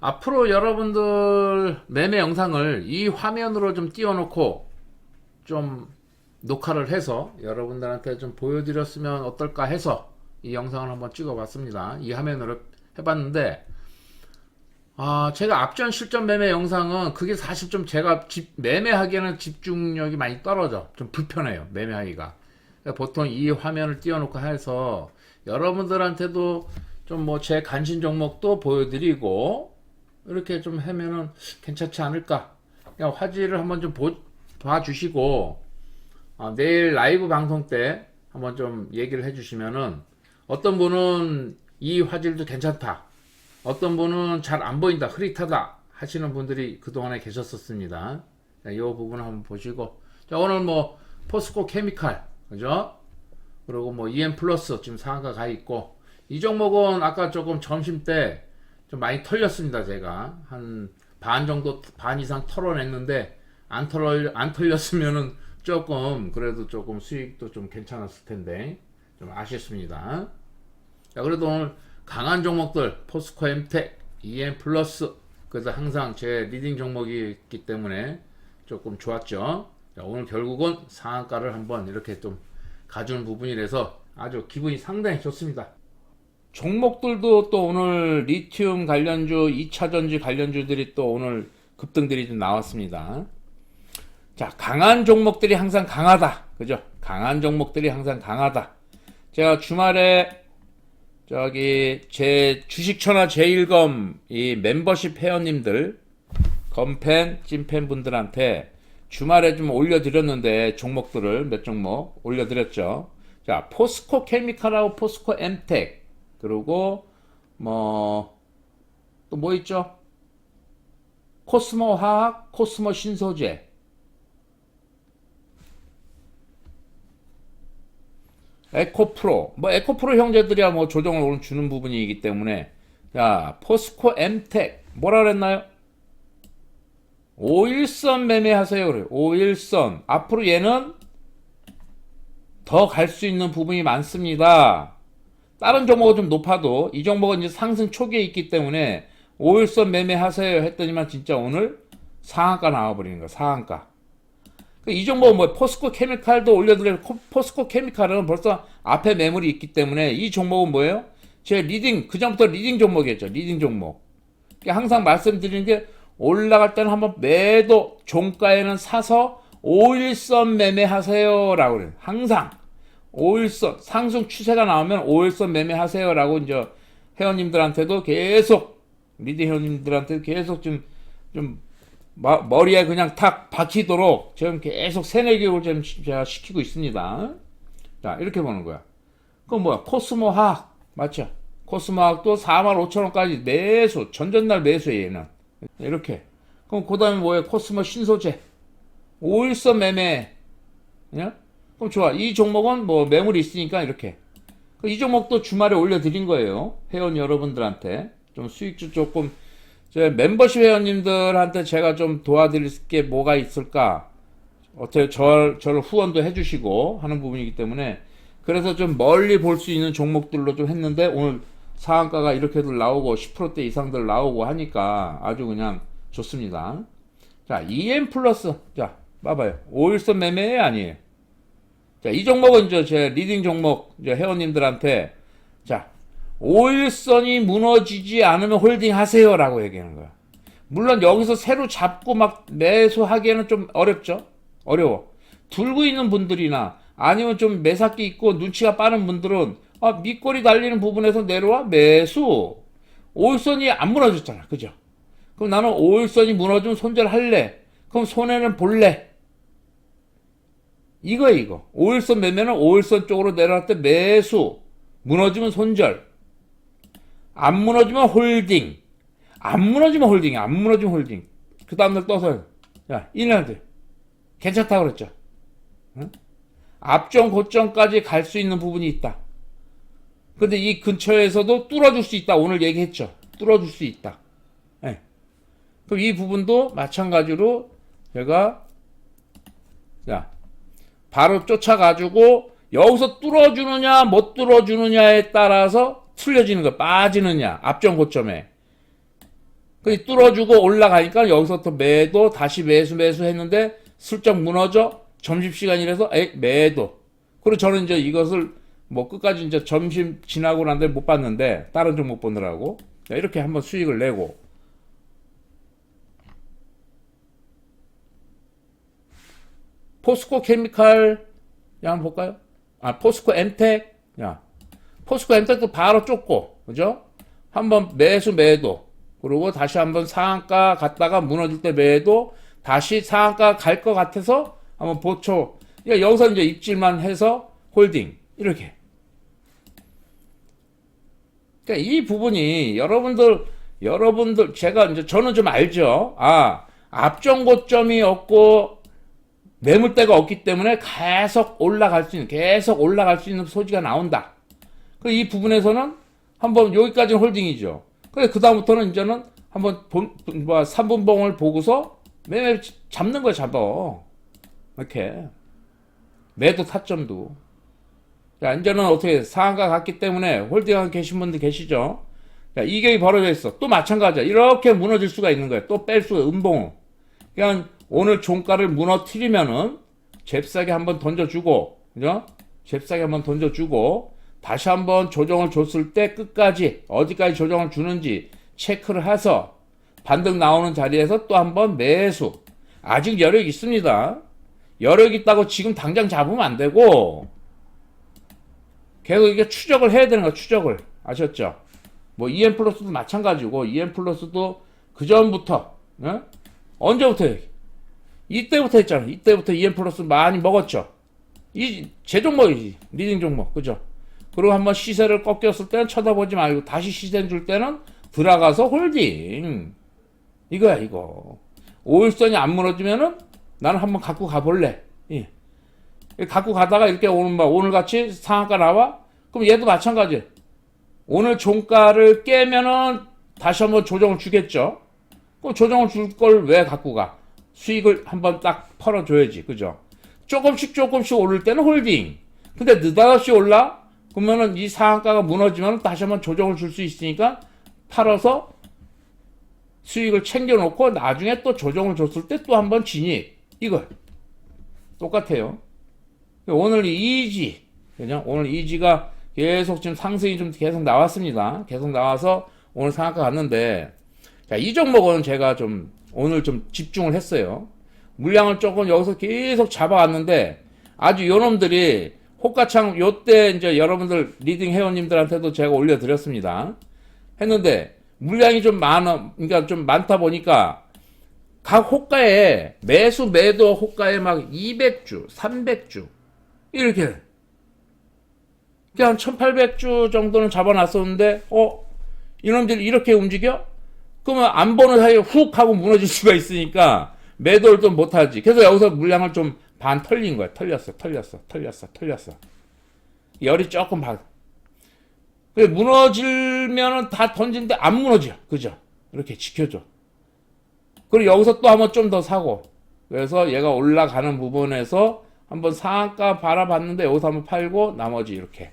앞으로 여러분들 매매 영상을 이 화면으로 좀 띄워놓고 좀 녹화를 해서 여러분들한테 좀 보여드렸으면 어떨까 해서 이 영상을 한번 찍어봤습니다. 이 화면으로 해봤는데 아 제가 앞전 실전 매매 영상은 그게 사실 좀 제가 집, 매매하기에는 집중력이 많이 떨어져 좀 불편해요 매매하기가 그러니까 보통 이 화면을 띄워놓고 해서 여러분들한테도 좀 뭐 제 관심 종목도 보여드리고 이렇게 좀 하면은 괜찮지 않을까 화질을 한번 좀 보, 봐주시고 아, 내일 라이브 방송 때 한번 좀 얘기를 해주시면은 어떤 분은 이 화질도 괜찮다. 어떤 분은 잘 안 보인다. 흐릿하다. 하시는 분들이 그동안에 계셨었습니다. 자, 이 부분 한번 보시고. 자, 오늘 뭐, 포스코 케미칼. 그죠? 그리고 뭐, EM 플러스 지금 상한가 가 있고. 이 종목은 아까 조금 점심 때 좀 많이 털렸습니다. 제가. 한 반 정도, 반 이상 털어냈는데, 안 털, 안 털렸으면은 조금, 그래도 조금 수익도 좀 괜찮았을 텐데. 좀 아쉽습니다. 자, 그래도 오늘 강한 종목들 포스코 엠텍, EM 플러스 그래서 항상 제 리딩 종목이 있기 때문에 조금 좋았죠. 자, 오늘 결국은 상한가를 한번 이렇게 좀 가주는 부분이라서 아주 기분이 상당히 좋습니다. 종목들도 또 오늘 리튬 관련주, 2차전지 관련주들이 또 오늘 급등들이 좀 나왔습니다. 자, 강한 종목들이 항상 강하다. 그죠? 강한 종목들이 항상 강하다. 제가 주말에 저기 제 주식천하 제일검 이 멤버십 회원님들 검팬 찐팬 분들한테 주말에 좀 올려드렸는데 종목들을 몇 종목 올려드렸죠. 자 포스코 케미칼하고 포스코 엠텍 그리고 뭐 또 뭐 있죠? 코스모 화학, 코스모 신소재. 에코프로. 뭐 에코프로 형제들이야 뭐 조정을 오늘 주는 부분이기 때문에. 자 포스코 엠텍. 뭐라 그랬나요? 5일선 매매하세요. 그래요 5일선. 앞으로 얘는 더 갈 수 있는 부분이 많습니다 다른 종목은 좀 높아도 이 종목은 이제 상승 초기에 있기 때문에 5일선 매매하세요 했더니만 진짜 오늘 상한가 나와버리는 거야 상한가 이 종목 뭐 포스코 케미칼도 올려드려요. 포스코 케미칼은 벌써 앞에 매물이 있기 때문에 이 종목은 뭐예요? 제 리딩 그 전부터 리딩 종목이었죠. 리딩 종목. 그러니까 항상 말씀드리는 게 올라갈 때는 한번 매도 종가에는 사서 5일선 매매하세요라고 그래요. 항상 5일선 상승 추세가 나오면 5일선 매매하세요라고 이제 회원님들한테도 계속 리딩 회원님들한테 계속 좀좀 마, 머리에 그냥 탁 박히도록 지금 계속 세네 교육을 좀 시- 제가 시키고 있습니다. 자, 이렇게 보는 거야. 그럼 뭐야? 코스모 화학. 맞죠? 코스모 화학도 4만 5천 원까지 매수, 전전날 매수에 얘는. 이렇게. 그럼 그 다음에 뭐야? 코스모 신소재. 5일선 매매. 예? 그럼 좋아. 이 종목은 뭐 매물이 있으니까 이렇게. 이 종목도 주말에 올려드린 거예요. 회원 여러분들한테. 좀 수익주 조금 제 멤버십 회원님들한테 제가 좀 도와드릴 게 뭐가 있을까? 어떻게 저, 저를 후원도 해주시고 하는 부분이기 때문에 그래서 좀 멀리 볼 수 있는 종목들로 좀 했는데 오늘 상한가가 이렇게들 나오고 10%대 이상들 나오고 하니까 아주 그냥 좋습니다. 자, EM 플러스. 자, 봐봐요. 5일선 매매 아니에요. 자, 이 종목은 이제 제 리딩 종목 이제 회원님들한테 자, 5일선이 무너지지 않으면 홀딩 하세요라고 얘기하는 거야. 물론 여기서 새로 잡고 막 매수하기에는 좀 어렵죠. 어려워. 들고 있는 분들이나 아니면 좀 매삭기 있고 눈치가 빠른 분들은 아, 밑꼬리 달리는 부분에서 내려와 매수. 5일선이 안 무너졌잖아. 그죠? 그럼 나는 5일선이 무너지면 손절할래. 그럼 손해는 볼래. 이거 이거. 5일선 매매는 5일선 쪽으로 내려갈 때 매수. 무너지면 손절. 안 무너지면 홀딩. 안 무너지면 홀딩이 안 무너지면 홀딩. 그 다음날 떠서 야 이날들 괜찮다 그랬죠. 응? 앞전 고점까지 갈 수 있는 부분이 있다. 근데 이 근처에서도 뚫어줄 수 있다. 오늘 얘기했죠. 뚫어줄 수 있다. 예. 그럼 이 부분도 마찬가지로 제가 자 바로 쫓아가지고 여기서 뚫어주느냐 못 뚫어주느냐에 따라서 틀려지는 거 빠지느냐 앞전 고점에. 그 뚫어주고 올라가니까 여기서부터 매도 다시 매수 매수 했는데 슬쩍 무너져. 점심시간이라서 에 매도. 그리고 저는 이제 이것을 뭐 끝까지 이제 점심 지나고 난 다음에 못 봤는데 다른 종목 보느라고. 자, 이렇게 한번 수익을 내고 포스코 케미칼 야 한번 볼까요? 아 포스코 엠텍 야 포스코 엠텍도 바로 쫓고 그죠? 한번 매수 매도. 그리고 다시 한번 상한가 갔다가 무너질 때 매도 다시 상한가 갈 것 같아서 한번 보초. 야, 여기서 이제 입질만 해서 홀딩. 이렇게. 그러니까 이 부분이 여러분들 여러분들 제가 이제 저는 좀 알죠? 아 앞전 고점이 없고 매물대가 없기 때문에 계속 올라갈 수 있는 계속 올라갈 수 있는 소지가 나온다 그이 부분에서는 한번 여기까지는 홀딩이죠. 그래 그 다음부터는 이제는 한번 본, 뭐 3분봉을 보고서 매매 잡는 거 잡아. 이렇게 매도 타점도. 자 이제는 어떻게 상한가 갔기 때문에 홀딩하고 계신 분들 계시죠? 자 이격이 벌어져 있어. 또 마찬가지야. 이렇게 무너질 수가 있는 거야. 또뺄 수가 음봉. 그냥 오늘 종가를 무너뜨리면은 잽싸게 한번 던져주고, 그죠? 잽싸게 한번 던져주고, 다시 한번 조정을 줬을 때 끝까지 어디까지 조정을 주는지 체크를 해서 반등 나오는 자리에서 또 한번 매수. 아직 여력 있습니다. 여력 있다고 지금 당장 잡으면 안 되고 계속 이게 추적을 해야 되는 거야. 추적을 아셨죠? 뭐 EM 플러스도 마찬가지고 EM 플러스도 그 전부터 어? 언제부터 이때부터 했잖아. 이때부터 EM 플러스 많이 먹었죠. 이 제 종목이지 리딩 종목 그죠? 그리고 한번 시세를 꺾였을 때는 쳐다보지 말고 다시 시세 줄 때는 들어가서 홀딩. 이거야, 이거. 5일선이 안 무너지면은 나는 한번 갖고 가볼래. 예. 갖고 가다가 이렇게 오는 막 오늘 같이 상한가 나와? 그럼 얘도 마찬가지. 오늘 종가를 깨면은 다시 한번 조정을 주겠죠. 그럼 조정을 줄 걸 왜 갖고 가? 수익을 한번 딱 털어줘야지. 그죠? 조금씩 조금씩 오를 때는 홀딩. 근데 느닷없이 올라? 그러면은 이 상한가가 무너지면 다시 한번 조정을 줄 수 있으니까 팔아서 수익을 챙겨놓고 나중에 또 조정을 줬을 때 또 한번 진입. 이걸. 똑같아요. 오늘 이지. 그냥 오늘 이지가 계속 지금 상승이 좀 계속 나왔습니다. 계속 나와서 오늘 상한가 갔는데 자, 이 종목은 제가 좀 오늘 좀 집중을 했어요. 물량을 조금 여기서 계속 잡아왔는데 아주 요놈들이 호가창 요때 이제 여러분들 리딩 회원님들한테도 제가 올려드렸습니다. 했는데 물량이 좀 많아, 그러니까 좀 많다 보니까 각 호가에 매수 매도 호가에 막 200주, 300주 이렇게 그냥 1800주 정도는 잡아놨었는데 어 이놈들이 이렇게 움직여? 그러면 안 보는 사이에 훅 하고 무너질 수가 있으니까 매도를 좀 못하지. 그래서 여기서 물량을 좀 반 털린 거야. 털렸어, 털렸어, 털렸어, 털렸어. 열이 조금 박. 그래, 무너질면은 다 던지는데 안 무너져. 그죠? 이렇게 지켜줘. 그리고 여기서 또 한번 좀 더 사고. 그래서 얘가 올라가는 부분에서 한번 상한가 바라봤는데 여기서 한번 팔고 나머지 이렇게.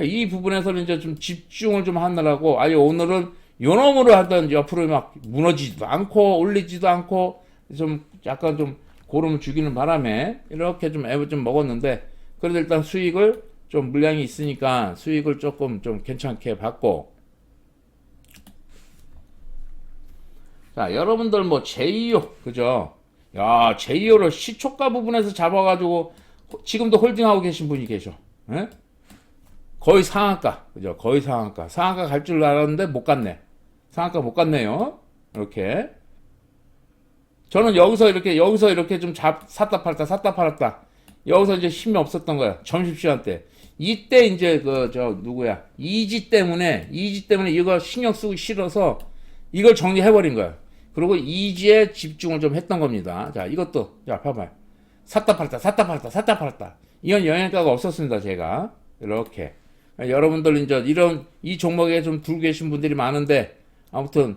예? 이 부분에서는 이제 좀 집중을 좀 하느라고, 아니, 오늘은 요놈으로 하던 옆으로 막 무너지지도 않고, 올리지도 않고, 좀 약간 좀 고름을 죽이는 바람에 이렇게 좀 앱을 좀 먹었는데, 그래도 일단 수익을 좀 물량이 있으니까 수익을 조금 좀 괜찮게 받고, 자, 여러분들 뭐 제2호, 그죠? 야, 제2호를 시초가 부분에서 잡아가지고 지금도 홀딩하고 계신 분이 계셔. 예? 거의 상한가, 그죠? 거의 상한가. 상한가 갈 줄 알았는데 못 갔네. 상한가 못 갔네요. 이렇게. 저는 여기서 이렇게, 여기서 이렇게 좀 잡, 샀다 팔았다, 샀다 팔았다. 여기서 이제 힘이 없었던 거야. 점심시간 때. 이때 이제 그, 저, 누구야. 이지 때문에, 이지 때문에 이거 신경 쓰기 싫어서 이걸 정리해버린 거야. 그리고 이지에 집중을 좀 했던 겁니다. 자, 이것도, 자, 봐봐요. 샀다 팔았다, 샀다 팔았다, 샀다 팔았다. 이건 영향가가 없었습니다, 제가. 이렇게. 여러분들 이제 이런, 이 종목에 좀 들고 계신 분들이 많은데, 아무튼,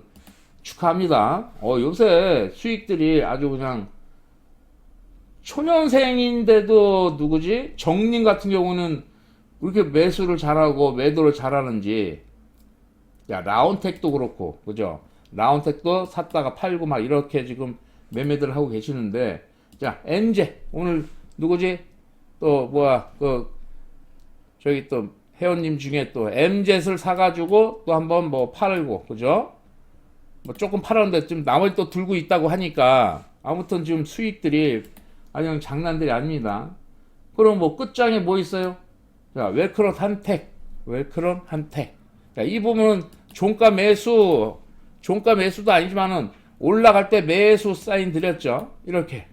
축하합니다. 어, 요새 수익들이 아주 그냥, 초년생인데도 누구지? 정님 같은 경우는 왜 이렇게 매수를 잘하고 매도를 잘하는지, 야, 라운텍도 그렇고, 그죠? 라운텍도 샀다가 팔고 막 이렇게 지금 매매들 하고 계시는데, 자, 엔제. 오늘 누구지? 또, 뭐야, 그, 저기 또, 회원님 중에 또, MZ을 사가지고 또 한번 뭐 팔고, 그죠? 뭐 조금 팔았는데 좀 나머지 또 들고 있다고 하니까, 아무튼 지금 수익들이, 아니, 장난들이 아닙니다. 그럼 뭐 끝장에 뭐 있어요? 자, 웰크론 한택, 웰크론 한택. 자, 이 부분은 종가 매수, 종가 매수도 아니지만은 올라갈 때 매수 사인 드렸죠. 이렇게.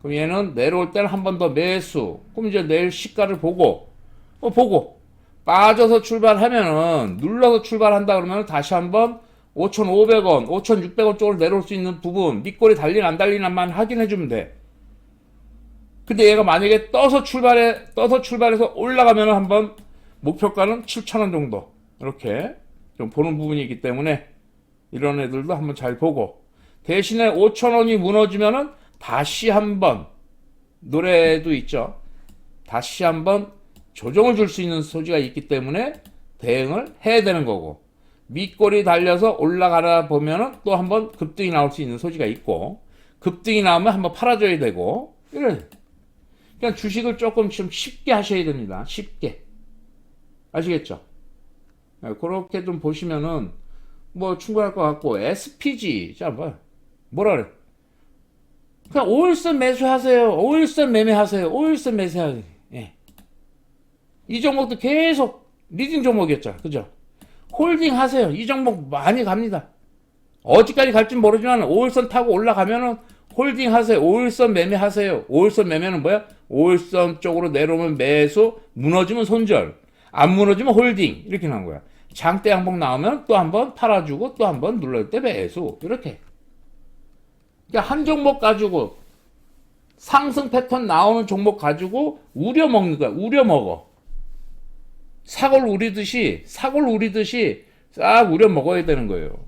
그럼 얘는 내려올 때는 한 번 더 매수. 그럼 이제 내일 시가를 보고, 어, 보고, 빠져서 출발하면은, 눌러서 출발한다 그러면 다시 한번 5,500원, 5,600원 쪽으로 내려올 수 있는 부분, 밑골이 달리나 안 달리나만 확인해 주면 돼. 근데 얘가 만약에 떠서 출발해, 떠서 출발해서 올라가면 한번 목표가는 7,000원 정도. 이렇게 좀 보는 부분이 있기 때문에 이런 애들도 한번 잘 보고 대신에 5,000원이 무너지면은 다시 한번 노래도 있죠. 다시 한번 조정을 줄 수 있는 소지가 있기 때문에 대응을 해야 되는 거고 밑골이 달려서 올라가다 보면은 또 한번 급등이 나올 수 있는 소지가 있고 급등이 나오면 한번 팔아줘야 되고 이런 그러니까 주식을 조금 좀 쉽게 하셔야 됩니다. 쉽게 아시겠죠? 네, 그렇게 좀 보시면은 뭐 충분할 것 같고 SPG 자 뭐, 뭐라 그래? 그냥 오일선 매수하세요. 오일선 매매하세요. 오일선 매수하세요. 예. 이 종목도 계속 리딩 종목이었죠. 그죠? 홀딩 하세요. 이 종목 많이 갑니다. 어디까지 갈지 모르지만 오일선 타고 올라가면은 홀딩 하세요. 오일선 매매 하세요. 오일선 매매는 뭐야? 오일선 쪽으로 내려오면 매수, 무너지면 손절. 안 무너지면 홀딩. 이렇게 나온 거야. 장대 양봉 나오면 또 한 번 팔아주고 또 한 번 눌러줄 때 매수. 이렇게. 그러니까 한 종목 가지고 상승 패턴 나오는 종목 가지고 우려 먹는 거야. 우려 먹어. 사골 우리듯이 사골 우리듯이 싹 우려 먹어야 되는 거예요.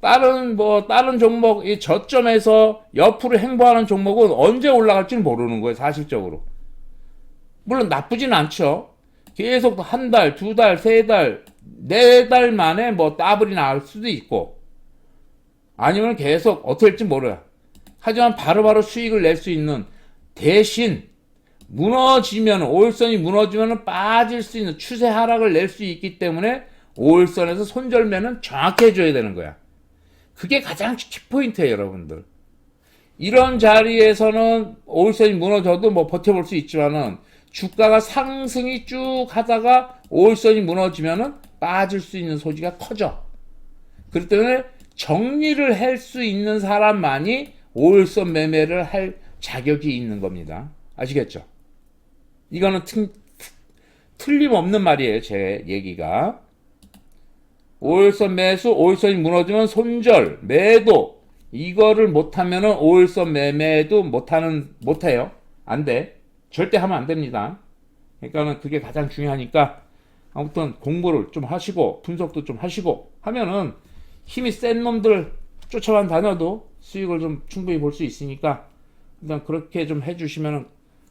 다른 뭐 다른 종목 이 저점에서 옆으로 행보하는 종목은 언제 올라갈지는 모르는 거예요. 사실적으로. 물론 나쁘진 않죠. 계속 한 달, 두 달, 세 달, 네 달 만에 뭐 더블이 나올 수도 있고 아니면 계속 될지 몰라요. 하지만 바로 바로 수익을 낼 수 있는 대신 무너지면 오일선이 무너지면 빠질 수 있는 추세 하락을 낼 수 있기 때문에 오일선에서 손절매는 정확히 해줘야 되는 거야. 그게 가장 키포인트예요, 여러분들. 이런 자리에서는 오일선이 무너져도 뭐 버텨볼 수 있지만은 주가가 상승이 쭉 하다가 오일선이 무너지면은 빠질 수 있는 소지가 커져. 그렇기 때문에 정리를 할 수 있는 사람만이 오일선 매매를 할 자격이 있는 겁니다. 아시겠죠? 이거는 튼, 틀림없는 말이에요, 제 얘기가. 오일선 매수, 오일선이 무너지면 손절, 매도. 이거를 못하면은 오일선 매매도 못하는, 못해요. 안 돼. 절대 하면 안 됩니다. 그러니까는 그게 가장 중요하니까 아무튼 공부를 좀 하시고 분석도 좀 하시고 하면은 힘이 센 놈들 쫓아만 다녀도 수익을 좀 충분히 볼 수 있으니까 일단 그렇게 좀 해주시면은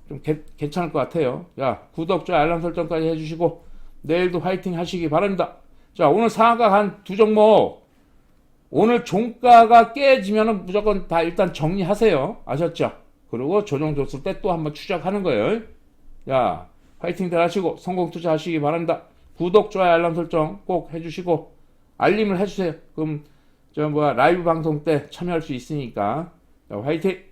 좀 개, 괜찮을 것 같아요. 야 구독, 좋아요, 알람 설정까지 해주시고 내일도 화이팅 하시기 바랍니다. 자 오늘 상한가 한 두 종목 오늘 종가가 깨지면은 무조건 다 일단 정리하세요. 아셨죠? 그리고 조정 줬을 때 또 한번 추적하는 거예요. 야 화이팅들 하시고 성공 투자하시기 바랍니다. 구독, 좋아요, 알람 설정 꼭 해주시고 알림을 해주세요. 그럼 저 뭐야 라이브 방송 때 참여할 수 있으니까 자, 화이팅!